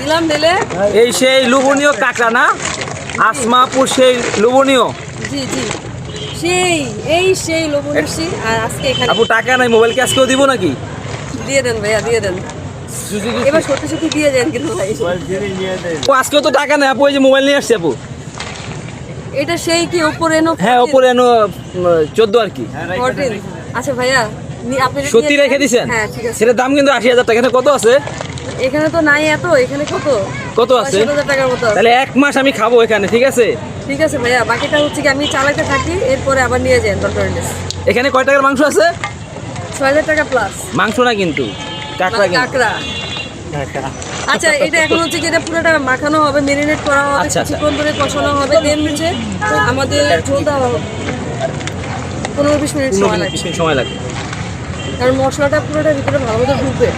নিলাম নিলে এই সেই লোভনীয় কাঁকড়া না? আসমাপুর সেই লোভনীয়? জি জি। সেই এই সেই আর আজকে এখানে আপু টাকা নাই মোবাইল ক্যাশ কেউ দিব নাকি? দিয়ে দেন ভাইয়া দিয়ে দেন। এবার সত্যি সত্যি দিয়ে দেন কিন্তু ভাই। আপু, আজকেও তো টাকা নেই আপু এই যে মোবাইল নিয়ে আসছে আপু। এটা সেই কি ওপরে হ্যাঁ ওপরে এনো চোদ্দ আর কি। আচ্ছা ভাইয়া আপনি সত্যি রেখে দিছেন? হ্যাঁ ঠিক আছে। সেটার দাম কিন্তু আশি হাজার টাকা। কত আছে? এখানে তো নাই এত এখানে কত? কত আছে? টাকার মতো। তাহলে এক মাস আমি খাব এখানে ঠিক আছে? ঠিক আছে ভাইয়া বাকিটা হচ্ছে কি আমি চালাতে থাকি এরপরে আবার নিয়ে যান ডক্টর এখানে কয় টাকার মাংস আছে? ছয় হাজার টাকা প্লাস মাংস না কিন্তু কাঁকড়া কাঁকড়া। আচ্ছা এটা এখন হচ্ছে কি এটা পুরোটা মাখানো হবে মেরিনেট করা হবে আচ্ছা, আচ্ছা। চিকন করে কষানো হবে দেন হচ্ছে আমাদের ঝোল দেওয়া হবে। পনেরো বিশ মিনিট সময় লাগবে। সময় লাগবে। কারণ মশলাটা পুরোটা ভিতরে ভালো মতো ঢুকবে